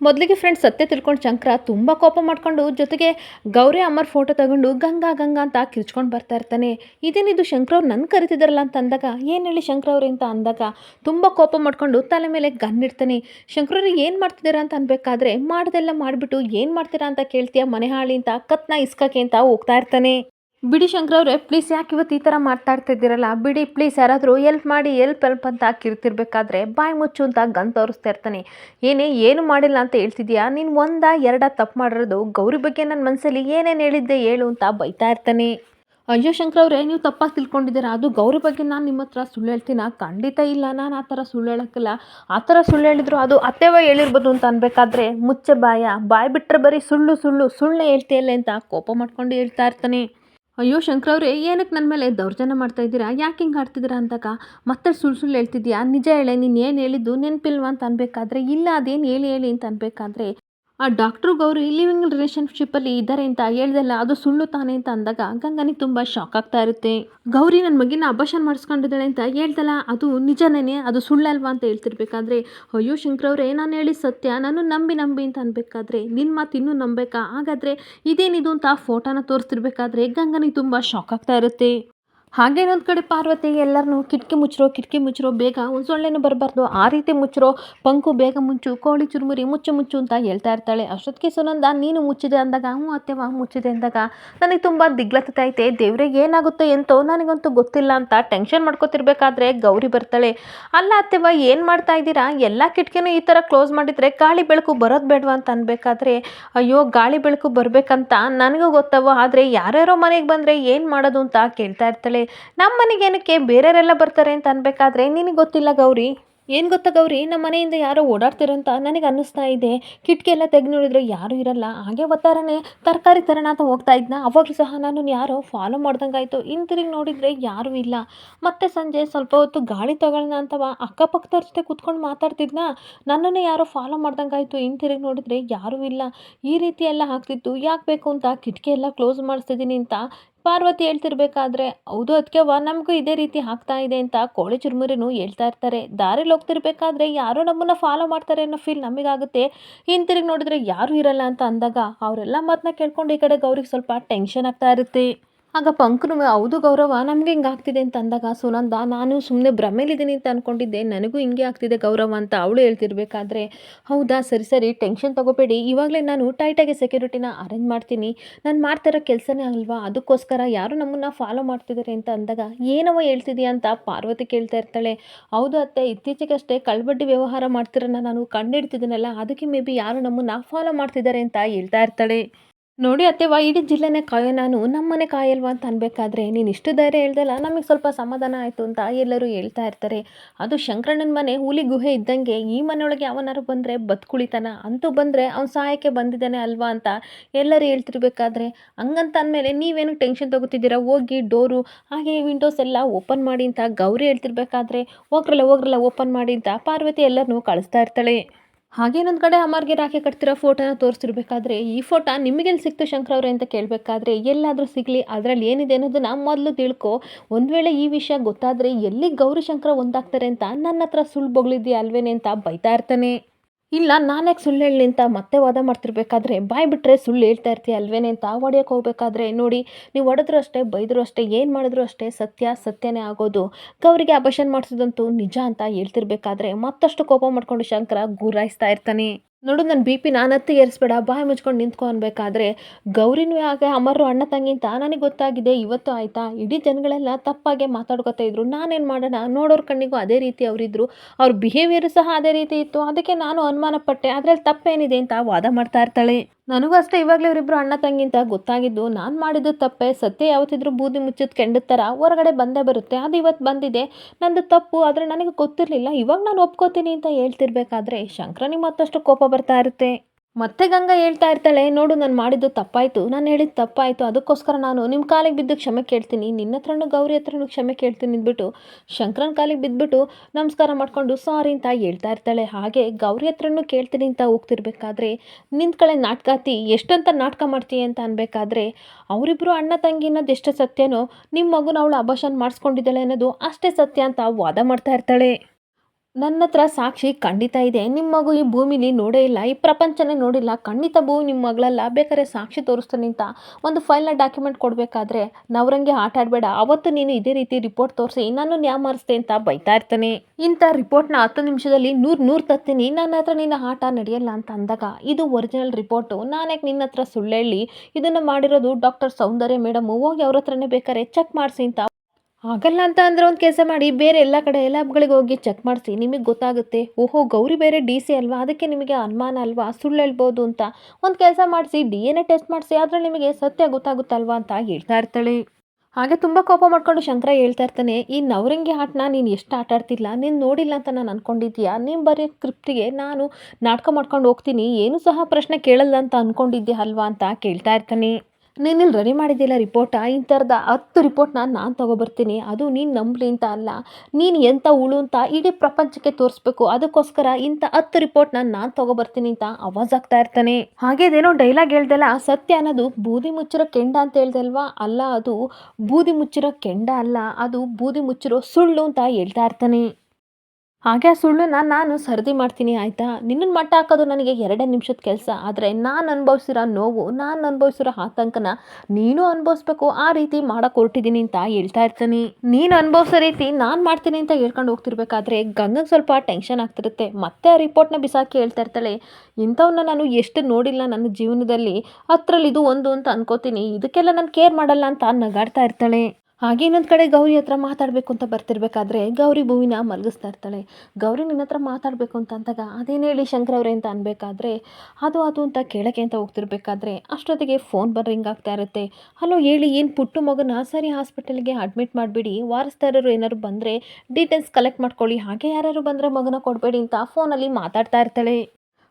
ಮೊದಲಿಗೆ ಫ್ರೆಂಡ್ಸ್ ಸತ್ಯ ತಿಳ್ಕೊಂಡು ಶಂಕರ ತುಂಬ ಕೋಪ ಮಾಡ್ಕೊಂಡು ಜೊತೆಗೆ ಗೌರಿ ಅಮ್ಮರ್ ಫೋಟೋ ತಗೊಂಡು ಗಂಗಾ ಗಂಗಾ ಅಂತ ಕಿರ್ಚ್ಕೊಂಡು ಬರ್ತಾ ಇರ್ತಾನೆ. ಇದೇನಿದು ಶಂಕರ ಅವ್ರು ನನ್ನ ಕರಿತಿದ್ದಾರಲ್ಲ ಅಂತ ಅಂದಾಗ? ಏನು ಹೇಳಿ ಶಂಕರ ಅವ್ರೆ ಅಂತ ಅಂದಾಗ ತುಂಬ ಕೋಪ ಮಾಡ್ಕೊಂಡು ತಲೆ ಮೇಲೆ ಗನ್ ಶಂಕರವ್ರು ಏನು ಮಾಡ್ತಿದ್ದೀರಾ ಅಂತ ಅನ್ಬೇಕಾದ್ರೆ, ಮಾಡ್ದೆಲ್ಲ ಮಾಡಿಬಿಟ್ಟು ಏನು ಮಾಡ್ತೀರಾ ಅಂತ ಕೇಳ್ತೀಯ ಮನೆ ಹಾಳಿ ಅಂತ ಕತ್ನ ಇಸ್ಕಕ್ಕೆ ಅಂತ ಹೋಗ್ತಾ ಇರ್ತಾನೆ. ಬಿಡಿ ಶಂಕರವ್ರೆ ಪ್ಲೀಸ್ ಯಾಕೆ ಇವತ್ತು ಈ ಥರ ಮಾತಾಡ್ತಾ ಇದ್ದೀರಲ್ಲ? ಬಿಡಿ ಪ್ಲೀಸ್ ಯಾರಾದರೂ ಎಲ್ಪ್ ಮಾಡಿ ಎಲ್ಪ್ ಎಲ್ಪ್ ಅಂತ ಕಿರ್ತಿರ್ಬೇಕಾದ್ರೆ ಬಾಯಿ ಮುಚ್ಚು ಅಂತ ಗನ್ ತೋರಿಸ್ತಾ ಇರ್ತಾನೆ. ಏನೇ, ಏನು ಮಾಡಿಲ್ಲ ಅಂತ ಹೇಳ್ತಿದ್ಯಾ? ನೀನು ಒಂದ, ಎರಡ ತಪ್ಪು ಮಾಡಿರೋದು ಗೌರಿ ಬಗ್ಗೆ ನನ್ನ ಮನಸ್ಸಲ್ಲಿ ಏನೇನು ಹೇಳಿದ್ದೆ ಹೇಳು ಅಂತ ಬೈತಾ ಇರ್ತಾನೆ. ಅಯ್ಯೋ ಶಂಕರವ್ರೆ ನೀವು ತಪ್ಪಾಗಿ ತಿಳ್ಕೊಂಡಿದ್ದೀರಾ? ಅದು ಗೌರಿ ಬಗ್ಗೆ ನಾನು ನಿಮ್ಮ ಹತ್ರ ಸುಳ್ಳು ಹೇಳ್ತೀನ? ಖಂಡಿತ ಇಲ್ಲ, ನಾನು ಆ ಥರ ಸುಳ್ಳು ಹೇಳೋಕ್ಕಿಲ್ಲ. ಆ ಥರ ಸುಳ್ಳು ಹೇಳಿದ್ರು ಅದು ಅತ್ತೆವ ಹೇಳಿರ್ಬೋದು ಅಂತ ಅನ್ಬೇಕಾದ್ರೆ ಮುಚ್ಚೆ ಬಾಯ. ಬಾಯಿ ಬಿಟ್ಟರೆ ಬರೀ ಸುಳ್ಳು ಸುಳ್ಳು ಸುಳ್ಳು ಹೇಳ್ತೀಯಲ್ಲ ಅಂತ ಕೋಪ ಮಾಡ್ಕೊಂಡು ಹೇಳ್ತಾ ಇರ್ತಾನೆ. ಅಯ್ಯೋ ಶಂಕರವ್ರೆ ಏನಕ್ಕೆ ನನ್ನ ಮೇಲೆ ದೌರ್ಜನ್ಯ ಮಾಡ್ತಾ ಇದ್ದೀರಾ? ಯಾಕೆ ಹಿಂಗೆ ಆಡ್ತಿದ್ದೀರಾ ಅಂತಕ ಮತ್ತೆ ಸುಳ್ಳು ಸುಳ್ಳು ಹೇಳ್ತಿದ್ಯಾ ನಿಜ ಹೇಳೆ, ನೀನು ಏನು ಹೇಳಿದ್ದು ನೆನಪಿಲ್ವಾ ಅಂತ ಅನ್ಬೇಕಾದ್ರೆ, ಇಲ್ಲ, ಅದೇನು ಹೇಳಿ ಹೇಳಿ ಅಂತ ಅನ್ಬೇಕಾದ್ರೆ ಆ ಡಾಕ್ಟ್ರು ಗೌರಿ ಲಿವಿಂಗ್ ರಿಲೇಷನ್ಶಿಪ್ಪಲ್ಲಿ ಇದ್ದಾರೆ ಅಂತ ಹೇಳ್ದಲ್ಲ, ಅದು ಸುಳ್ಳು ತಾನೆ ಅಂತ ಅಂದಾಗ ಗಂಗನಿಗೆ ತುಂಬ ಶಾಕ್ ಆಗ್ತಾ ಇರುತ್ತೆ. ಗೌರಿ ನನ್ನ ಮಗಿನ ಅಭಾಷಣ ಮಾಡಿಸ್ಕೊಂಡಿದ್ದಾಳೆ ಅಂತ ಹೇಳ್ದಲ್ಲ, ಅದು ನಿಜನೇ ಅದು ಸುಳ್ಳಲ್ವಾ ಅಂತ ಹೇಳ್ತಿರ್ಬೇಕಾದ್ರೆ, ಅಯ್ಯೋ ಶಂಕರವ್ರೆ ನಾನು ಹೇಳಿ ಸತ್ಯ, ನಾನು ನಂಬಿ ನಂಬಿ ಅಂತ ಅನ್ಬೇಕಾದ್ರೆ ನಿನ್ನ ಮಾತು ಇನ್ನೂ ನಂಬೇಕಾ? ಹಾಗಾದರೆ ಇದೇನಿದು ಅಂತ ಫೋಟೋನ ತೋರಿಸ್ತಿರ್ಬೇಕಾದ್ರೆ ಗಂಗನಿಗೆ ತುಂಬ ಶಾಕ್ ಆಗ್ತಾ ಇರುತ್ತೆ. ಹಾಗೆ ಇನ್ನೊಂದು ಕಡೆ ಪಾರ್ವತಿ ಎಲ್ಲರನ್ನೂ ಕಿಟಕಿ ಮುಚ್ಚಿರೋ ಕಿಟಕಿ ಮುಚ್ಚಿರೋ, ಬೇಗ ಒಂದು ಸೊಳ್ಳೆನೂ ಬರಬಾರ್ದು. ಆ ರೀತಿ ಮುಚ್ಚಿರೋ, ಪಂಕು ಬೇಗ ಮುಚ್ಚು ಕೋಳಿ ಚುರುಮುರಿ ಮುಚ್ಚು ಮುಚ್ಚು ಅಂತ ಹೇಳ್ತಾ ಇರ್ತಾಳೆ. ಅಷ್ಟೊತ್ತಿಗೆ ಸುನಂದ, ನೀನು ಮುಚ್ಚಿದೆ ಅಂದಾಗ, ಹ್ಞೂ ಅತ್ತೆವ ಮುಚ್ಚಿದೆ ಅಂದಾಗ, ನನಗೆ ತುಂಬ ದಿಗ್ಲತ್ತೈತೆ ದೇವ್ರಿಗೆ ಏನಾಗುತ್ತೋ ಎಂತೋ ನನಗಂತೂ ಗೊತ್ತಿಲ್ಲ ಅಂತ ಟೆನ್ಷನ್ ಮಾಡ್ಕೋತಿರ್ಬೇಕಾದ್ರೆ ಗೌರಿ ಬರ್ತಾಳೆ. ಅಲ್ಲ ಅತ್ತೆವ ಏನು ಮಾಡ್ತಾ ಇದ್ದೀರಾ? ಎಲ್ಲ ಕಿಟಕಿನೂ ಈ ಥರ ಕ್ಲೋಸ್ ಮಾಡಿದರೆ ಗಾಳಿ ಬೆಳಕು ಬರೋದು ಬೇಡವಾ ಅಂತ ಅನ್ಬೇಕಾದ್ರೆ, ಅಯ್ಯೋ, ಗಾಳಿ ಬೆಳಕು ಬರಬೇಕಂತ ನನಗೂ ಗೊತ್ತವ ಆದರೆ ಯಾರ್ಯಾರೋ ಮನೆಗೆ ಬಂದರೆ ಏನು ಮಾಡೋದು ಅಂತ ಕೇಳ್ತಾ ಇರ್ತಾಳೆ. ನಮ್ಮ ಮನೆಗೇನಕ್ಕೆ ಬೇರೆಯವರೆಲ್ಲ ಬರ್ತಾರೆ ಅಂತ ಅನ್ಬೇಕಾದ್ರೆ ನಿನಗೆ ಗೊತ್ತಿಲ್ಲ ಗೌರಿ? ಏನು ಗೊತ್ತಾ ಗೌರಿ? ನಮ್ಮ ಮನೆಯಿಂದ ಯಾರೋ ಓಡಾಡ್ತಿರಂತ ನನಗೆ ಅನ್ನಿಸ್ತಾ ಇದೆ. ಕಿಟಕಿ ಎಲ್ಲ ತೆಗೆದು ನೋಡಿದ್ರೆ ಯಾರೂ ಇರಲ್ಲ. ಹಾಗೆ ಒತ್ತಾರನೆ ತರಕಾರಿ ತರೋಣ ಅಂತ ಹೋಗ್ತಾ ಇದ್ನ. ಅವಾಗಲೂ ಸಹ ನಾನು ಯಾರೋ ಫಾಲೋ ಮಾಡ್ದಂಗಾಯ್ತು. ಹಿಂತಿರುಗಿ ನೋಡಿದರೆ ಯಾರೂ ಇಲ್ಲ. ಮತ್ತೆ ಸಂಜೆ ಸ್ವಲ್ಪ ಹೊತ್ತು ಗಾಳಿ ತಗೊಳ್ಳೋಣ ಅಂತವ ಅಕ್ಕಪಕ್ಕದವ್ರ ಜೊತೆ ಕೂತ್ಕೊಂಡು ಮಾತಾಡ್ತಿದ್ನ. ನನ್ನನ್ನು ಯಾರೋ ಫಾಲೋ ಮಾಡ್ದಂಗಾಯ್ತು. ಹಿಂತಿರುಗಿ ನೋಡಿದರೆ ಯಾರೂ ಇಲ್ಲ. ಈ ರೀತಿ ಎಲ್ಲ ಆಗ್ತಿತ್ತು. ಯಾಕೆ ಬೇಕು ಅಂತ ಕಿಟಕಿ ಎಲ್ಲ ಕ್ಲೋಸ್ ಮಾಡಿಸ್ತಿದ್ದೀನಿ ಅಂತ ಪಾರ್ವತಿ ಹೇಳ್ತಿರ್ಬೇಕಾದ್ರೆ, ಹೌದು ಅದಕ್ಕೆವ್ವ ನಮಗೂ ಇದೇ ರೀತಿ ಆಗ್ತಾ ಇದೆ ಅಂತ ಕೋಳಿ ಚುರುಮುರಿನೂ ಹೇಳ್ತಾ ಇರ್ತಾರೆ. ದಾರಿಲಿ ಹೋಗ್ತಿರ್ಬೇಕಾದ್ರೆ ಯಾರೋ ನಮ್ಮನ್ನು ಫಾಲೋ ಮಾಡ್ತಾರೆ ಅನ್ನೋ ಫೀಲ್ ನಮಗಾಗುತ್ತೆ. ಹಿಂತಿರುಗಿ ನೋಡಿದ್ರೆ ಯಾರೂ ಇರಲ್ಲ ಅಂತ ಅಂದಾಗ, ಅವರೆಲ್ಲ ಮಾತನ್ನ ಕೇಳ್ಕೊಂಡು ಈ ಕಡೆ ಅವ್ರಿಗೆ ಸ್ವಲ್ಪ ಟೆನ್ಷನ್ ಆಗ್ತಾ ಇರುತ್ತೆ. ಆಗ ಪಂಕನು, ಹೌದು ಗೌರವ, ನಮಗೆ ಹಿಂಗೆ ಆಗ್ತಿದೆ ಅಂತ ಅಂದಾಗ, ಸುನಂದ, ನಾನು ಸುಮ್ಮನೆ ಭ್ರಮೇಲಿದ್ದೀನಿ ಅಂತ ಅಂದ್ಕೊಂಡಿದ್ದೆ ನನಗೂ ಹಿಂಗೆ ಆಗ್ತಿದೆ ಗೌರವ ಅಂತ ಅವಳು ಹೇಳ್ತಿರ್ಬೇಕಾದ್ರೆ, ಹೌದಾ, ಸರಿ ಸರಿ, ಟೆನ್ಷನ್ ತಗೋಬೇಡಿ. ಇವಾಗಲೇ ನಾನು ಟೈಟಾಗಿ ಸೆಕ್ಯೂರಿಟಿನ ಅರೇಂಜ್ ಮಾಡ್ತೀನಿ. ನಾನು ಮಾಡ್ತಿರೋ ಕೆಲಸನೇ ಅಲ್ವಾ? ಅದಕ್ಕೋಸ್ಕರ ಯಾರು ನಮ್ಮನ್ನು ಫಾಲೋ ಮಾಡ್ತಿದ್ದಾರೆ ಅಂತ ಅಂದಾಗ, ಏನವ ಹೇಳ್ತಿದ್ಯಾ ಅಂತ ಪಾರ್ವತಿ ಕೇಳ್ತಾ ಇರ್ತಾಳೆ. ಹೌದು ಅತ್ತೆ, ಇತ್ತೀಚೆಗಷ್ಟೇ ಕಳ್ಬಡ್ಡಿ ವ್ಯವಹಾರ ಮಾಡ್ತಿರೋ ನಾನು ಕಂಡು ಹಿಡ್ತಿದ್ದೀನಲ್ಲ, ಅದಕ್ಕೆ ಮೇ ಬಿ ಯಾರು ನಮ್ಮನ್ನು ಫಾಲೋ ಮಾಡ್ತಿದ್ದಾರೆ ಅಂತ ಹೇಳ್ತಾ ಇರ್ತಾಳೆ. ನೋಡಿ ಅತ್ತೆವ ಇಡೀ ಜಿಲ್ಲೆನೇ ಕಾಯೋ ನಾನು. ನಮ್ಮನೆ ಕಾಯಲ್ವಾ ಅಂತ ಅನ್ಬೇಕಾದ್ರೆ, ನೀನು ಇಷ್ಟು ಧೈರ್ಯ ಹೇಳ್ದಲ್ಲ, ನಮಗೆ ಸ್ವಲ್ಪ ಸಮಾಧಾನ ಆಯಿತು ಅಂತ ಎಲ್ಲರೂ ಹೇಳ್ತಾ ಇರ್ತಾರೆ. ಅದು ಶಂಕರಣ್ಣನ ಮನೆ, ಹುಲಿ ಗುಹೆ ಇದ್ದಂಗೆ ಈ ಮನೆಯೊಳಗೆ ಅವನಾರು ಬಂದರೆ ಬದುಕುಳಿತಾನ. ಅಂತೂ ಬಂದರೆ ಅವ್ನು ಸಹಾಯಕ್ಕೆ ಬಂದಿದ್ದಾನೆ ಅಲ್ವಾ ಅಂತ ಎಲ್ಲರೂ ಹೇಳ್ತಿರ್ಬೇಕಾದ್ರೆ. ಹಂಗಂತ ಅಂದಮೇಲೆ ನೀವೇನು ಟೆನ್ಷನ್ ತೊಗೋತಿದ್ದೀರಾ? ಹೋಗಿ ಡೋರು, ಹಾಗೆ ವಿಂಡೋಸ್ ಎಲ್ಲ ಓಪನ್ ಮಾಡಿ ಅಂತ ಗೌರಿ ಹೇಳ್ತಿರ್ಬೇಕಾದ್ರೆ, ಹೋಗ್ರಲ್ಲ ಹೋಗ್ರಲ್ಲ, ಓಪನ್ ಮಾಡಿ ಅಂತ ಪಾರ್ವತಿ ಎಲ್ಲರನ್ನೂ ಕಳಿಸ್ತಾ ಇರ್ತಾಳೆ. ಹಾಗೆ ಇನ್ನೊಂದು ಕಡೆ ಅಮರ್ಗೆ ರಾಖಿ ಕಟ್ತಿರೋ ಫೋಟೋನ ತೋರಿಸ್ತಿರ್ಬೇಕಾದ್ರೆ, ಈ ಫೋಟೋ ನಿಮಗೆಲ್ಲಿ ಸಿಕ್ತು ಶಂಕರ್ ಅವರೇ ಅಂತ ಕೇಳಬೇಕಾದ್ರೆ, ಎಲ್ಲಾದರೂ ಸಿಗಲಿ, ಅದರಲ್ಲಿ ಏನಿದೆ ಅನ್ನೋದನ್ನ ಮೊದಲು ತಿಳ್ಕೊ. ಒಂದು ವೇಳೆ ಈ ವಿಷಯ ಗೊತ್ತಾದರೆ ಎಲ್ಲಿ ಗೌರಿ ಶಂಕರ ಒಂದಾಗ್ತಾರೆ ಅಂತ ನನ್ನ ಹತ್ರ ಸುಳ್ಳು ಬೊಗಳಿದ್ಯಾ ಅಲ್ವೇನೆ ಅಂತ ಬೈತಾ ಇರ್ತಾನೆ. ಇಲ್ಲ ನಾನೇ ಸುಳ್ಳು ಹೇಳಿ ಅಂತ ಮತ್ತೆ ವಾದ ಮಾಡ್ತಿರ್ಬೇಕಾದ್ರೆ ಬಾಯ್ ಬಿಟ್ಟರೆ ಸುಳ್ಳು ಹೇಳ್ತಾ ಇರ್ತೀಯ ಅಲ್ವೇನೆ ಅಂತ ಹೊಡೆಯೋಕೆ ಹೋಗ್ಬೇಕಾದ್ರೆ ನೋಡಿ, ನೀವು ಹೊಡೆದ್ರು ಅಷ್ಟೇ, ಬೈದರೂ ಅಷ್ಟೇ, ಏನು ಮಾಡಿದ್ರು ಅಷ್ಟೇ ಸತ್ಯ ಸತ್ಯನೇ ಆಗೋದು. ಗೌರಿಗೆ ಅಪಶನ್ ಮಾಡಿಸೋದಂತೂ ನಿಜ ಅಂತ ಹೇಳ್ತಿರ್ಬೇಕಾದ್ರೆ ಮತ್ತಷ್ಟು ಕೋಪ ಮಾಡ್ಕೊಂಡು ಶಂಕರ ಗುರಾಯಿಸ್ತಾ ಇರ್ತಾನೆ. ನೋಡು ನನ್ನ ಬಿ ಪಿ ನಾನು ಏರಿಸ್ಬೇಡ, ಬಾಯಿ ಮುಚ್ಕೊಂಡು ನಿಂತ್ಕೊ ಗೌರಿನೂ ಯಾಕೆ ಅಮರು, ಅಣ್ಣ ತಂಗಿ ಅಂತ ನನಗೆ ಗೊತ್ತಾಗಿದೆ, ಇವತ್ತು ಆಯಿತಾ? ಇಡೀ ಜನಗಳೆಲ್ಲ ತಪ್ಪಾಗೆ ಮಾತಾಡ್ಕೊತಾ ಇದ್ರು. ನಾನೇನು ಮಾಡೋಣ? ನೋಡೋರ ಕಣ್ಣಿಗೂ ಅದೇ ರೀತಿ ಅವರಿದ್ದರು ಅವ್ರ ಬಿಹೇವಿಯರು ಸಹ ಅದೇ ರೀತಿ ಇತ್ತು. ಅದಕ್ಕೆ ನಾನು ಅನುಮಾನ ಪಟ್ಟೆ ಅದರಲ್ಲಿ ತಪ್ಪೇನಿದೆ ಅಂತ ವಾದ ಮಾಡ್ತಾ ಇರ್ತಾಳೆ. ನನಗೂ ಅಷ್ಟೇ, ಇವಾಗಲೇ ಇವರಿಬ್ರು ಅಣ್ಣ ತಂಗಿ ಅಂತ ಗೊತ್ತಾಗಿದ್ದು ನಾನು ಮಾಡಿದ್ದು ತಪ್ಪೆ, ಸತ್ಯ ಯಾವತ್ತಿದ್ರು ಬೂದಿ ಮುಚ್ಚಿದ ಕೆಂಡದ ಥರ ಹೊರಗಡೆ ಬಂದೇ ಬರುತ್ತೆ, ಅದು ಇವತ್ತು ಬಂದಿದೆ, ನಂದು ತಪ್ಪು, ಆದರೆ ನನಗೆ ಗೊತ್ತಿರಲಿಲ್ಲ, ಇವಾಗ ನಾನು ಒಪ್ಕೋತೀನಿ ಅಂತ ಹೇಳ್ತಿರ್ಬೇಕಾದ್ರೆ ಶಂಕರನಿಗೆ ಮತ್ತಷ್ಟು ಕೋಪ ಬರ್ತಾ ಇರುತ್ತೆ. ಮತ್ತೆ ಗಂಗಾ ಹೇಳ್ತಾ ಇರ್ತಾಳೆ, ನೋಡು, ನಾನು ಮಾಡಿದ್ದು ತಪ್ಪಾಯಿತು. ನಾನು ಹೇಳಿದ್ದು ತಪ್ಪಾಯಿತು. ಅದಕ್ಕೋಸ್ಕರ ನಾನು ನಿಮ್ಮ ಕಾಲಿಗೆ ಬಿದ್ದು ಕ್ಷಮೆ ಕೇಳ್ತೀನಿ. ನಿನ್ನ ಹತ್ರನೂ ಗೌರಿ ಹತ್ರನೂ ಕ್ಷಮೆ ಕೇಳ್ತೀನಿ ಅಂದ್ಬಿಟ್ಟು ಶಂಕರನ ಕಾಲಿಗೆ ಬಿದ್ದುಬಿಟ್ಟು ನಮಸ್ಕಾರ ಮಾಡಿಕೊಂಡು, ಸಾರಿ ಅಂತ ಹೇಳ್ತಾ ಇರ್ತಾಳೆ. ಹಾಗೆ ಗೌರಿ ಹತ್ರನೂ ಕೇಳ್ತೀನಿ ಅಂತ ಹೋಗ್ತಿರ್ಬೇಕಾದ್ರೆ ನಿನ್ನ ಕಡೆ ನಾಟಕಾತಿ, ಎಷ್ಟಂತ ನಾಟಕ ಮಾಡ್ತೀಯ ಅಂತ ಅನ್ಬೇಕಾದ್ರೆ ಅವರಿಬ್ಬರು ಅಣ್ಣ ತಂಗಿ ಅನ್ನೋದು ಎಷ್ಟು ಸತ್ಯನೋ ನಿಮ್ಮ ಮಗುನ ಅವಳು ಅಭಾಷನ್ ಮಾಡಿಸ್ಕೊಂಡಿದ್ದಾಳೆ ಅನ್ನೋದು ಅಷ್ಟೇ ಸತ್ಯ ಅಂತ ವಾದ ಮಾಡ್ತಾ ಇರ್ತಾಳೆ. ನನ್ನ ಹತ್ರ ಸಾಕ್ಷಿ ಖಂಡಿತ ಇದೆ. ನಿಮ್ಮ ಮಗು ಈ ಭೂಮಿಲಿ ನೋಡೇ ಇಲ್ಲ. ಈ ಪ್ರಪಂಚನೇ ನೋಡಿಲ್ಲ. ಖಂಡಿತ ಭೂಮಿ ನಿಮ್ಮ ಮಗಳಲ್ಲ. ಬೇಕಾದ್ರೆ ಸಾಕ್ಷಿ ತೋರಿಸ್ತಾನೆ ಅಂತ ಒಂದು ಫೈಲ್ನ ಡಾಕ್ಯುಮೆಂಟ್ ಕೊಡಬೇಕಾದ್ರೆ ನವರಂಗೆ ಆಟ ಆಡಬೇಡ. ಅವತ್ತು ನೀನು ಇದೇ ರೀತಿ ರಿಪೋರ್ಟ್ ತೋರಿಸಿ ನಾನು ನ್ಯಾಯ ಮಾರಿಸ್ದೆ ಅಂತ ಬೈತಾ ಇರ್ತಾನೆ. ಇಂಥ ರಿಪೋರ್ಟ್ನ ಹತ್ತು ನಿಮಿಷದಲ್ಲಿ ನೂರು ನೂರು ತತ್ತೀನಿ ನನ್ನ ಹತ್ರ ನಿನ್ನ ಆಟ ನಡೆಯಲ್ಲ ಅಂತ ಅಂದಾಗ ಇದು ಒರಿಜಿನಲ್ ರಿಪೋರ್ಟು. ನಾನ್ಯಾಕೆ ನಿನ್ನ ಹತ್ರ ಸುಳ್ಳು ಹೇಳಿ ಇದನ್ನು ಮಾಡಿರೋದು ಡಾಕ್ಟರ್ ಸೌಂದರ್ಯ ಮೇಡಮ್. ಹೋಗಿ ಅವ್ರ ಹತ್ರನೇ ಬೇಕಾದ್ರೆ ಚೆಕ್ ಮಾಡಿಸಿ ಅಂತ ಆಗಲ್ಲ ಅಂತ ಅಂದ್ರೆ ಒಂದು ಕೆಲಸ ಮಾಡಿ, ಬೇರೆ ಎಲ್ಲ ಕಡೆ ಲ್ಯಾಬ್ಗಳಿಗೆ ಹೋಗಿ ಚೆಕ್ ಮಾಡಿಸಿ. ನಿಮಗೆ ಗೊತ್ತಾಗುತ್ತೆ. ಓಹೋ, ಗೌರಿ ಬೇರೆ ಡಿ ಸಿ ಅಲ್ವಾ? ಅದಕ್ಕೆ ನಿಮಗೆ ಅನುಮಾನ ಅಲ್ವಾ? ಸುಳ್ಳು ಹೇಳ್ಬೋದು ಅಂತ. ಒಂದು ಕೆಲಸ ಮಾಡಿಸಿ ಡಿ ಎನ್ ಎ ಟೆಸ್ಟ್ ಮಾಡಿಸಿ ಅದ್ರಲ್ಲಿ ನಿಮಗೆ ಸತ್ಯ ಗೊತ್ತಾಗುತ್ತಲ್ವಾ ಅಂತ ಹೇಳ್ತಾ ಇರ್ತಾಳೆ. ಹಾಗೆ ತುಂಬ ಕೋಪ ಮಾಡ್ಕೊಂಡು ಶಂಕರ ಹೇಳ್ತಾ ಇರ್ತಾನೆ, ಈ ನವರಂಗಿ ಆಟನ ನೀನು ಎಷ್ಟು ಆಟ ಆಡ್ತಿಲ್ಲ ನೀನು ನೋಡಿಲ್ಲ ಅಂತ ನಾನು ಅಂದ್ಕೊಂಡಿದ್ದೀಯಾ ನಿಮ್ಮ ಬರೀ ಕ್ರಿಪ್ಟಿಗೆ ನಾನು ನಾಟಕ ಮಾಡ್ಕೊಂಡು ಹೋಗ್ತೀನಿ. ಏನೂ ಸಹ ಪ್ರಶ್ನೆ ಕೇಳಲ್ಲ ಅಂತ ಅಂದ್ಕೊಂಡಿದ್ದೆ ಅಲ್ವಾ? ಅಂತ ಕೇಳ್ತಾ ಇರ್ತಾನೆ. ನೀನು ಇಲ್ಲಿ ರೆಡಿ ಮಾಡಿದ್ದಿಲ್ಲ ರಿಪೋರ್ಟ ಇಂಥರದ ಹತ್ತು ರಿಪೋರ್ಟ್ನ ನಾನು ತೊಗೊಬರ್ತೀನಿ. ಅದು ನೀನು ನಂಬಲಿ ಅಂತ ಅಲ್ಲ. ನೀನು ಎಂಥ ಹುಳು ಅಂತ ಇಡೀ ಪ್ರಪಂಚಕ್ಕೆ ತೋರಿಸ್ಬೇಕು. ಅದಕ್ಕೋಸ್ಕರ ಇಂಥ ಹತ್ತು ರಿಪೋರ್ಟ್ನ ನಾನು ತೊಗೊಬರ್ತೀನಿ ಅಂತ ಅವಾಜ್ ಆಗ್ತಾ ಇರ್ತಾನೆ. ಹಾಗೆ ಇದೇನೋ ಡೈಲಾಗ್ ಹೇಳ್ದಲ್ಲ ಸತ್ಯ ಅನ್ನೋದು ಬೂದಿ ಮುಚ್ಚಿರೋ ಕೆಂಡ ಅಂತ ಹೇಳ್ದಲ್ವಾ? ಅಲ್ಲ, ಅದು ಬೂದಿ ಮುಚ್ಚಿರೋ ಕೆಂಡ ಅಲ್ಲ, ಅದು ಬೂದಿ ಮುಚ್ಚಿರೋ ಸುಳ್ಳು ಅಂತ ಹೇಳ್ತಾ ಇರ್ತಾನೆ. ಹಾಗೆ ಆ ಸುಳ್ಳನ್ನು ನಾನು ಸರದಿ ಮಾಡ್ತೀನಿ, ಆಯಿತಾ? ನಿನ್ನನ್ನು ಮಟ್ಟ ಹಾಕೋದು ನನಗೆ ಎರಡೇ ನಿಮಿಷದ ಕೆಲಸ. ಆದರೆ ನಾನು ಅನುಭವಿಸಿರೋ ನೋವು, ನಾನು ಅನುಭವಿಸಿರೋ ಆತಂಕನ ನೀನು ಅನುಭವಿಸ್ಬೇಕು. ಆ ರೀತಿ ಮಾಡೋಕೆ ಹೊರಟಿದ್ದೀನಿ ಅಂತ ಹೇಳ್ತಾ ಇರ್ತೀನಿ. ನೀನು ಅನುಭವಿಸೋ ರೀತಿ ನಾನು ಮಾಡ್ತೀನಿ ಅಂತ ಹೇಳ್ಕೊಂಡು ಹೋಗ್ತಿರ್ಬೇಕಾದ್ರೆ ಗಂಗಂಗೆ ಸ್ವಲ್ಪ ಟೆನ್ಷನ್ ಆಗ್ತಿರುತ್ತೆ. ಮತ್ತೆ ಆ ರಿಪೋರ್ಟ್ನ ಬಿಸಾಕಿ ಹೇಳ್ತಾ ಇರ್ತಾಳೆ ಇಂಥವನ್ನ ನಾನು ಎಷ್ಟು ನೋಡಿಲ್ಲ ನನ್ನ ಜೀವನದಲ್ಲಿ. ಹತ್ರಲ್ಲಿ ಇದು ಒಂದು ಅಂತ ಅನ್ಕೋತೀನಿ. ಇದಕ್ಕೆಲ್ಲ ನಾನು ಕೇರ್ ಮಾಡಲ್ಲ ಅಂತ ನಗಾಡ್ತಾ ಇರ್ತಾಳೆ. ಹಾಗೆ ಇನ್ನೊಂದು ಕಡೆ ಗೌರಿ ಹತ್ರ ಮಾತಾಡಬೇಕು ಅಂತ ಬರ್ತಿರ್ಬೇಕಾದ್ರೆ ಗೌರಿ ಭೂವಿನ ಮಲಗಿಸ್ತಾ ಇರ್ತಾಳೆ. ಗೌರಿ ನಿನ್ನ ಹತ್ರ ಮಾತಾಡಬೇಕು ಅಂತ ಅಂದಾಗ ಅದೇನು ಹೇಳಿ ಶಂಕರ್ ಅವರೇ ಅಂತ ಅನ್ಬೇಕಾದ್ರೆ, ಅದು ಅದು ಅಂತ ಕೇಳೋಕ್ಕೆ ಅಂತ ಹೋಗ್ತಿರ್ಬೇಕಾದ್ರೆ ಅಷ್ಟೊತ್ತಿಗೆ ಫೋನ್ ಬಂದು ರಿಂಗ್ ಆಗ್ತಾ ಇರುತ್ತೆ. ಹಲೋ, ಹೇಳಿ, ಏನು ಪುಟ್ಟು ಮಗನ? ಸರಿ ಹಾಸ್ಪಿಟಲ್ಗೆ ಅಡ್ಮಿಟ್ ಮಾಡಿಬಿಡಿ. ವಾರಸ್ತಾರರು ಏನಾದ್ರು ಬಂದರೆ ಡೀಟೇಲ್ಸ್ ಕಲೆಕ್ಟ್ ಮಾಡ್ಕೊಳ್ಳಿ. ಹಾಗೆ ಯಾರು ಬಂದರೆ ಮಗನ ಕೊಡಬೇಡಿ ಅಂತ ಫೋನಲ್ಲಿ ಮಾತಾಡ್ತಾ ಇರ್ತಾಳೆ.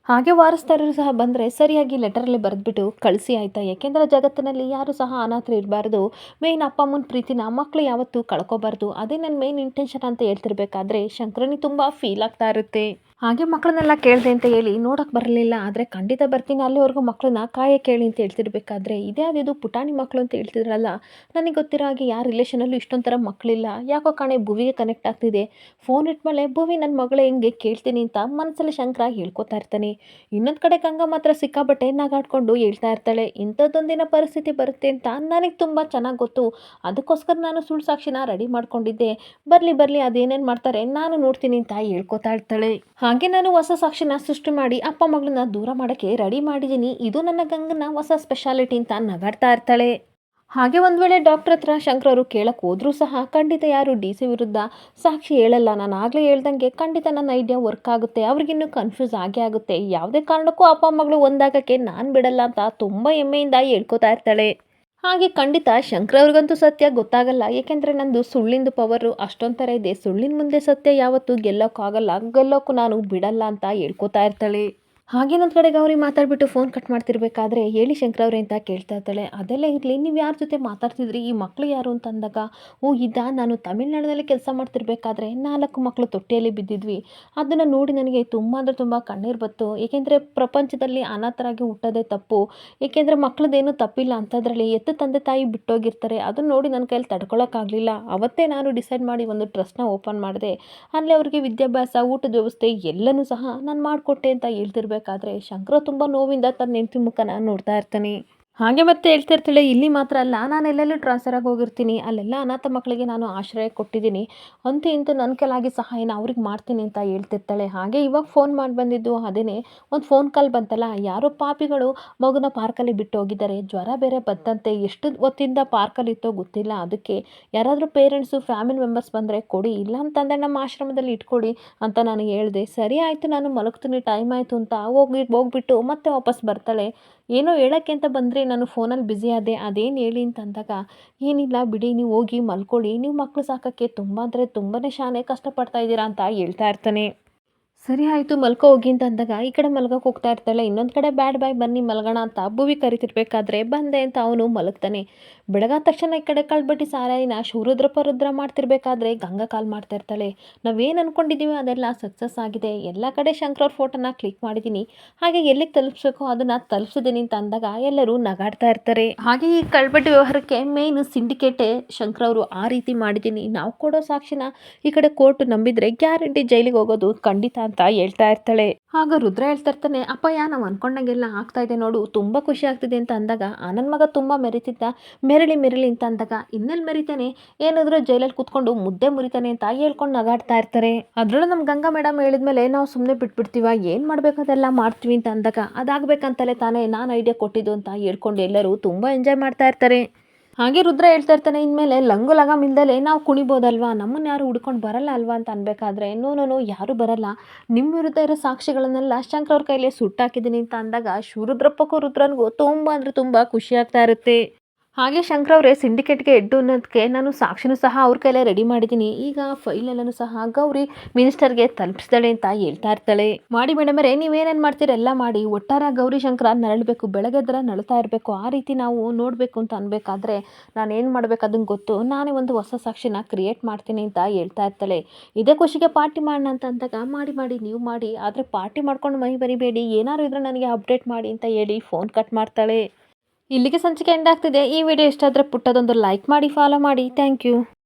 ಹಾಗೆ ವಾರಸ್ದಾರರು ಸಹ ಬಂದರೆ ಸರಿಯಾಗಿ ಲೆಟರಲ್ಲಿ ಬರೆದ್ಬಿಟ್ಟು ಕಳಿಸಿ ಆಯಿತಾ? ಯಾಕೆಂದರೆ ಜಗತ್ತಿನಲ್ಲಿ ಯಾರು ಸಹ ಅನಾಥರು ಇರಬಾರ್ದು. ಮೇಯ್ನ್ ಅಪ್ಪ, ಅಮ್ಮನ ಪ್ರೀತಿನ ಮಕ್ಕಳು ಯಾವತ್ತೂ ಕಳ್ಕೊಬಾರ್ದು. ಅದೇ ನನ್ನ ಮೇಯ್ನ್ ಇಂಟೆನ್ಷನ್ ಅಂತ ಹೇಳ್ತಿರ್ಬೇಕಾದ್ರೆ ಶಂಕರನಿ ತುಂಬ ಫೀಲ್ ಆಗ್ತಾ ಇರುತ್ತೆ. ಹಾಗೆ ಮಕ್ಕಳನ್ನೆಲ್ಲ ಕೇಳಿದೆ ಅಂತ ಹೇಳಿ ನೋಡೋಕೆ ಬರಲಿಲ್ಲ. ಆದರೆ ಖಂಡಿತ ಬರ್ತೀನಿ. ಅಲ್ಲಿವರೆಗೂ ಮಕ್ಕಳನ್ನ ಕಾಯೇ ಕೇಳಿ ಅಂತ ಹೇಳ್ತಿರ್ಬೇಕಾದ್ರೆ ಇದೇ ಅದಿದು ಪುಟಾಣಿ ಮಕ್ಕಳು ಅಂತ ಹೇಳ್ತಿದ್ರಲ್ಲ. ನನಗೆ ಗೊತ್ತಿರೋ ಹಾಗೆ ಯಾರ ರಿಲೇಷನಲ್ಲೂ ಇಷ್ಟೊಂಥರ ಮಕ್ಕಳಿಲ್ಲ ಯಾಕೋ ಕಾಣೆ ಭುವಿಗೆ ಕನೆಕ್ಟ್ ಆಗ್ತಿದೆ. ಫೋನ್ ಇಟ್ಮೇಲೆ ಭುವಿ ನನ್ನ ಮಗಳ ಹೆಂಗೆ ಕೇಳ್ತೀನಿ ಅಂತ ಮನಸ್ಸಲ್ಲಿ ಶಂಕರ ಹೇಳ್ಕೊತಾ ಇರ್ತಾನೆ. ಇನ್ನೊಂದು ಕಡೆ ಗಂಗಾ ಮಾತ್ರ ಸಿಕ್ಕಾಬಟ್ಟೆ ನಾಗಾಡ್ಕೊಂಡು ಹೇಳ್ತಾ ಇರ್ತಾಳೆ. ಇಂಥದ್ದೊಂದಿನ ಪರಿಸ್ಥಿತಿ ಬರುತ್ತೆ ಅಂತ ನನಗೆ ತುಂಬ ಚೆನ್ನಾಗಿ ಗೊತ್ತು. ಅದಕ್ಕೋಸ್ಕರ ನಾನು ಸುಳ್ಳು ಸಾಕ್ಷಿನ ರೆಡಿ ಮಾಡ್ಕೊಂಡಿದ್ದೆ. ಬರಲಿ ಬರಲಿ, ಅದೇನೇನು ಮಾಡ್ತಾರೆ ನಾನು ನೋಡ್ತೀನಿ ಅಂತ ಹೇಳ್ಕೊತಾ ಇರ್ತಾಳೆ. ಹಾಗೆ ನಾನು ಹೊಸ ಸಾಕ್ಷಿನ ಸೃಷ್ಟಿ ಮಾಡಿ ಅಪ್ಪ ಮಗಳನ್ನ ದೂರ ಮಾಡೋಕ್ಕೆ ರೆಡಿ ಮಾಡಿದ್ದೀನಿ ಇದು ನನ್ನ ಗಂಗನ ಹೊಸ ಸ್ಪೆಷಾಲಿಟಿ ಅಂತ ನಗಾಡ್ತಾ ಇರ್ತಾಳೆ. ಹಾಗೆ ಒಂದು ವೇಳೆ ಡಾಕ್ಟರ್ ಹತ್ರ ಶಂಕರ್ ಅವರು ಕೇಳಕ್ಕೆ ಹೋದರೂ ಸಹ ಖಂಡಿತ ಯಾರು ಡಿ ಸಿ ವಿರುದ್ಧ ಸಾಕ್ಷಿ ಹೇಳಲ್ಲ. ನಾನು ಆಗಲೇ ಹೇಳ್ದಂಗೆ ಖಂಡಿತ ನನ್ನ ಐಡಿಯಾ ವರ್ಕ್ ಆಗುತ್ತೆ. ಅವ್ರಿಗಿನ್ನೂ ಕನ್ಫ್ಯೂಸ್ ಆಗೇ ಆಗುತ್ತೆ. ಯಾವುದೇ ಕಾರಣಕ್ಕೂ ಅಪ್ಪ ಮಗಳು ಒಂದಾಗಕ್ಕೆ ನಾನು ಬಿಡಲ್ಲ ಅಂತ ತುಂಬ ಹೆಮ್ಮೆಯಿಂದ ಹೇಳ್ಕೊತಾ ಇರ್ತಾಳೆ. ಹಾಗೆ ಖಂಡಿತ ಶಂಕರ್ ಅವ್ರಿಗಂತೂ ಸತ್ಯ ಗೊತ್ತಾಗಲ್ಲ. ಏಕೆಂದರೆ ನಂದು ಸುಳ್ಳಿಂದು ಪವರು ಅಷ್ಟೊಂಥರ ಇದೆ. ಸುಳ್ಳಿನ ಮುಂದೆ ಸತ್ಯ ಯಾವತ್ತೂ ಗೆಲ್ಲೋಕ್ಕಾಗಲ್ಲ. ಗೆಲ್ಲೋಕ್ಕೂ ನಾನು ಬಿಡಲ್ಲ ಅಂತ ಹೇಳ್ಕೊತಾ ಇರ್ತಾಳೆ. ಹಾಗೇನೊಂದು ಕಡೆಗೆ ಅವ್ರಿಗೆ ಮಾತಾಡ್ಬಿಟ್ಟು ಫೋನ್ ಕಟ್ ಮಾಡ್ತಿರ್ಬೇಕಾದ್ರೆ ಹೇಳಿ ಶಂಕರ ಅವ್ರೆ ಅಂತ ಕೇಳ್ತಾ ಇರ್ತಾಳೆ ಅದೆಲ್ಲ ಇರಲಿ, ನೀವು ಯಾರ ಜೊತೆ ಮಾತಾಡ್ತಿದ್ರಿ? ಈ ಮಕ್ಕಳು ಯಾರು ಅಂತ ಅಂದಾಗ ಓ ಇದ್ದ ನಾನು ತಮಿಳ್ನಾಡಿನಲ್ಲಿ ಕೆಲಸ ಮಾಡ್ತಿರ್ಬೇಕಾದ್ರೆ ನಾಲ್ಕು ಮಕ್ಕಳು ತೊಟ್ಟಿಯಲ್ಲಿ ಬಿದ್ದಿದ್ವಿ. ಅದನ್ನು ನೋಡಿ ನನಗೆ ತುಂಬ ಅಂದರೆ ತುಂಬ ಕಣ್ಣೀರು ಬತ್ತು. ಏಕೆಂದರೆ ಪ್ರಪಂಚದಲ್ಲಿ ಅನಾಥರಾಗಿ ಹುಟ್ಟೋದೇ ತಪ್ಪು. ಏಕೆಂದರೆ ಮಕ್ಕಳದ್ದೇನು ತಪ್ಪಿಲ್ಲ ಅಂಥದ್ರಲ್ಲಿ ಎತ್ತು ತಂದೆ ತಾಯಿ ಬಿಟ್ಟೋಗಿರ್ತಾರೆ. ಅದನ್ನು ನೋಡಿ ನನ್ನ ಕೈಯಲ್ಲಿ ತಡ್ಕೊಳಕ್ಕಾಗಲಿಲ್ಲ. ಅವತ್ತೇ ನಾನು ಡಿಸೈಡ್ ಮಾಡಿ ಒಂದು ಟ್ರಸ್ಟ್ನ ಓಪನ್ ಮಾಡಿದೆ. ಅಲ್ಲಿ ಅವರಿಗೆ ವಿದ್ಯಾಭ್ಯಾಸ, ಊಟದ ವ್ಯವಸ್ಥೆ ಎಲ್ಲನೂ ಸಹ ನಾನು ಮಾಡಿಕೊಟ್ಟೆ ಅಂತ ಹೇಳ್ತಿರ್ಬೇಕಾದ್ರೆ ಶಂಕರ ತುಂಬ ನೋವಿಂದ ತನ್ನ ಹೆಂಡತಿ ಮುಖನ ನೋಡ್ತಾ ಇರ್ತಾನೆ. ಹಾಗೆ ಮತ್ತೆ ಹೇಳ್ತಾ ಇರ್ತಾಳೆ, ಇಲ್ಲಿ ಮಾತ್ರ ಅಲ್ಲ, ನಾನು ಎಲ್ಲೆಲ್ಲೂ ಟ್ರಾನ್ಸ್ಫರ್ ಆಗಿ ಹೋಗಿರ್ತೀನಿ, ಅಲ್ಲೆಲ್ಲ ಅನಾಥ ಮಕ್ಕಳಿಗೆ ನಾನು ಆಶ್ರಯ ಕೊಟ್ಟಿದ್ದೀನಿ, ಅಂತೂ ಇಂತೂ ನನ್ನ ಕೈಲಾಗಿ ಸಹಾಯನ ಅವ್ರಿಗೆ ಮಾಡ್ತೀನಿ ಅಂತ ಹೇಳ್ತಿರ್ತಾಳೆ. ಹಾಗೆ ಇವಾಗ ಫೋನ್ ಮಾಡಿ ಬಂದಿದ್ದು ಅದೇನೇ, ಒಂದು ಫೋನ್ ಕಾಲ್ ಬಂತಲ್ಲ, ಯಾರೋ ಪಾಪಿಗಳು ಮಗುನ ಪಾರ್ಕಲ್ಲಿ ಬಿಟ್ಟು ಹೋಗಿದ್ದಾರೆ ಜ್ವರ ಬೇರೆ ಬಂದಂತೆ ಎಷ್ಟು ಹೊತ್ತಿಂದ ಪಾರ್ಕಲ್ಲಿ ಇತ್ತೋ ಗೊತ್ತಿಲ್ಲ, ಅದಕ್ಕೆ ಯಾರಾದರೂ ಪೇರೆಂಟ್ಸು ಫ್ಯಾಮಿಲಿ ಮೆಂಬರ್ಸ್ ಬಂದರೆ ಕೊಡಿ, ಇಲ್ಲ ಅಂತಂದರೆ ನಮ್ಮ ಆಶ್ರಮದಲ್ಲಿ ಇಟ್ಕೊಡಿ ಅಂತ ನಾನು ಹೇಳಿದೆ, ಸರಿ ಆಯಿತು, ನಾನು ಮಲಗ್ತೀನಿ ಟೈಮ್ ಆಯಿತು ಅಂತ ಹೋಗಿ ಹೋಗ್ಬಿಟ್ಟು ಮತ್ತೆ ವಾಪಸ್ ಬರ್ತಾಳೆ. ಏನೋ ಹೇಳೋಕ್ಕೆ ಅಂತ ಬಂದರೆ ನಾನು ಫೋನಲ್ಲಿ ಬ್ಯುಸಿ ಆದೆ, ಅದೇನು ಹೇಳಿ ಅಂತ ಅಂದಾಗ, ಏನಿಲ್ಲ ಬಿಡಿ ನೀವು ಹೋಗಿ ಮಲ್ಕೊಳ್ಳಿ, ನೀವು ಮಕ್ಕಳು ಸಾಕೋಕ್ಕೆ ತುಂಬ ಅಂದರೆ ತುಂಬಾ ಶಾನೆ ಕಷ್ಟಪಡ್ತಾ ಇದ್ದೀರಾ ಅಂತ ಹೇಳ್ತಾ ಇರ್ತಾನೆ. ಸರಿ ಆಯಿತು, ಮಲ್ಕೋ ಹೋಗಿ ಅಂತ ಅಂದಾಗ, ಈ ಕಡೆ ಮಲ್ಗೋಕೆ ಹೋಗ್ತಾ ಇರ್ತಾಳೆ, ಇನ್ನೊಂದು ಕಡೆ ಬ್ಯಾಡ್ ಬಾಯ್ ಬನ್ನಿ ಮಲ್ಗೋಣ ಅಂತ ಭುವಿ ಕರಿತಿರ್ಬೇಕಾದ್ರೆ ಬಂದೆ ಅಂತ ಅವನು ಮಲಗ್ತಾನೆ. ಬೆಳಗಾದ ತಕ್ಷಣ ಈ ಕಡೆ ಕಳ್ಬಿಟ್ಟು ಸಾರಾಯಿನ ಶುರುದ್ರ ರುದ್ರ ಮಾಡ್ತಿರ್ಬೇಕಾದ್ರೆ ಗಂಗಾ ಕಾಲ್ ಮಾಡ್ತಾ ಇರ್ತಾಳೆ. ನಾವೇನು ಅಂದ್ಕೊಂಡಿದ್ದೀವಿ ಅದೆಲ್ಲ ಸಕ್ಸಸ್ ಆಗಿದೆ. ಎಲ್ಲ ಕಡೆ ಶಂಕರ್ ಫೋಟೋನ ಕ್ಲಿಕ್ ಮಾಡಿದ್ದೀನಿ ಹಾಗೆ ಎಲ್ಲಿಗೆ ತಲುಪಿಸ್ಬೇಕು ಅದನ್ನು ತಲುಪಿಸಿದ್ದೀನಿ ಅಂತ ಅಂದಾಗ ಎಲ್ಲರೂ ನಗಾಡ್ತಾ ಇರ್ತಾರೆ. ಹಾಗೆ ಈ ಕಳ್ಬಟ್ಟಿ ವ್ಯವಹಾರಕ್ಕೆ ಮೇನ್ ಸಿಂಡಿಕೇಟೇ ಶಂಕರ್ ಅವರು ಆ ರೀತಿ ಮಾಡಿದ್ದೀನಿ ನಾವು ಕೊಡೋ ಸಾಕ್ಷಿನ ಈ ಕಡೆ ಕೋರ್ಟ್ ನಂಬಿದ್ರೆ ಗ್ಯಾರಂಟಿ ಜೈಲಿಗೆ ಹೋಗೋದು ಖಂಡಿತ ಅಂತ ಹೇಳ್ತಾ ಇರ್ತಾಳೆ. ಆಗ ರುದ್ರ ಹೇಳ್ತಾ ಇರ್ತಾನೆ, ಅಪ್ಪಯ್ಯ, ನಾವು ಅನ್ಕೊಂಡಂಗೆಲ್ಲ ಆಗ್ತಾ ಇದೆ ನೋಡು, ತುಂಬ ಖುಷಿ ಆಗ್ತಿದೆ ಅಂತ ಅಂದಾಗ, ಆ ನನ್ನ ಮಗ ತುಂಬ ಮೆರಿತಿದ್ದ, ಮೆರಳಿ ಮೆರಳಿ ಅಂತ ಅಂದಾಗ ಇನ್ನೆಲ್ಲಿ ಮೆರಿತಾನೆ? ಏನಾದರೂ ಜೈಲಲ್ಲಿ ಕೂತ್ಕೊಂಡು ಮುದ್ದೆ ಮುರಿತಾನೆ ಅಂತ ಹೇಳ್ಕೊಂಡು ನಗಾಡ್ತಾ ಇರ್ತಾರೆ. ಅದರಲ್ಲೂ ನಮ್ಮ ಗಂಗಾ ಮೇಡಮ್ ಹೇಳಿದ್ಮೇಲೆ, ನಾವು ಸುಮ್ಮನೆ ಬಿಟ್ಬಿಡ್ತೀವ, ಏನು ಮಾಡಬೇಕು ಅದೆಲ್ಲ ಮಾಡ್ತೀವಿ ಅಂತ ಅಂದಾಗ, ಅದಾಗಬೇಕಂತಲೇ ತಾನೇ ನಾನು ಐಡಿಯಾ ಕೊಟ್ಟಿದ್ದು ಅಂತ ಹೇಳ್ಕೊಂಡು ಎಲ್ಲರೂ ತುಂಬ ಎಂಜಾಯ್ ಮಾಡ್ತಾ ಇರ್ತಾರೆ. ಹಾಗೆ ರುದ್ರ ಹೇಳ್ತಾ ಇರ್ತಾನೆ, ಇನ್ಮೇಲೆ ಲಂಗು ಲಗಾಮ್ ಇಲ್ದಲೆ ನಾವು ಕುಣಿಬೋದಲ್ವಾ? ನಮ್ಮನ್ನ ಯಾರು ಹುಡ್ಕೊಂಡು ಬರಲ್ಲ ಅಲ್ವಾ ಅಂತ ಅನ್ಬೇಕಾದ್ರೆ? ನೋ ಯಾರು ಬರಲ್ಲ. ನಿಮ್ಮ ವಿರುದ್ಧ ಇರೋ ಸಾಕ್ಷಿಗಳನ್ನೆಲ್ಲ ಶಂಕರ್ ಅವ್ರ ಕೈಲಿ ಸುಟ್ಟಾಕಿದ್ದೀನಿ ಅಂತ ಅಂದಾಗ ಶಿವರುದ್ರಪ್ಪಕ್ಕೂ ರುದ್ರನಿಗೂ ತುಂಬ ಅಂದರೆ ತುಂಬ ಖುಷಿ ಆಗ್ತಾ ಇರುತ್ತೆ. ಹಾಗೆ ಶಂಕರ್ ಅವರೇ ಸಿಂಡಿಕೇಟ್ಗೆ ಎಡ್ಡು ಅನ್ನೋದಕ್ಕೆ ನಾನು ಸಾಕ್ಷಿನೂ ಸಹ ಅವ್ರ ಕೈಲೇ ರೆಡಿ ಮಾಡಿದ್ದೀನಿ ಈಗ ಫೈಲ್ ಎಲ್ಲನೂ ಸಹ ಗೌರಿ ಮಿನಿಸ್ಟರ್ಗೆ ತಲುಪಿಸ್ತಾಳೆ ಅಂತ ಹೇಳ್ತಾ ಇರ್ತಾಳೆ. ಮಾಡಿ ಮೇಡಮರೇ ನೀವೇನೇನು ಮಾಡ್ತೀರ? ಎಲ್ಲ ಮಾಡಿ. ಒಟ್ಟಾರ ಗೌರಿ ಶಂಕರ ನರಳಬೇಕು ಬೆಳಗ್ಗೆದ್ರ ನಳ್ತಾ ಇರಬೇಕು, ಆ ರೀತಿ ನಾವು ನೋಡಬೇಕು ಅಂತ ಅನ್ಬೇಕಾದ್ರೆ ನಾನು ಏನು ಮಾಡ್ಬೇಕು ಅದನ್ನು ಗೊತ್ತು? ನಾನೇ ಒಂದು ಹೊಸ ಸಾಕ್ಷಿನ ಕ್ರಿಯೇಟ್ ಮಾಡ್ತೀನಿ ಅಂತ ಹೇಳ್ತಾ ಇರ್ತಾಳೆ. ಇದೇ ಖುಷಿಗೆ ಪಾರ್ಟಿ ಮಾಡೋಣ ಅಂತ ಅಂದಾಗ, ಮಾಡಿ ಮಾಡಿ, ನೀವು ಮಾಡಿ. ಆದರೆ ಪಾರ್ಟಿ ಮಾಡ್ಕೊಂಡು ಮೈ ಬರಿಬೇಡಿ. ಏನಾದ್ರು ಇದ್ರೆ ನನಗೆ ಅಪ್ಡೇಟ್ ಮಾಡಿ ಅಂತ ಹೇಳಿ ಫೋನ್ ಕಟ್ ಮಾಡ್ತಾಳೆ. ಇಲ್ಲಿಗೆ ಸಂಚಿಕೆ ಎಂಡ್ ಆಗ್ತಿದೆ. ಈ ವಿಡಿಯೋ ಇಷ್ಟ ಆದರೆ ಪುಟ್ಟದೊಂದು ಲೈಕ್ ಮಾಡಿ ಫಾಲೋ ಮಾಡಿ. Thank you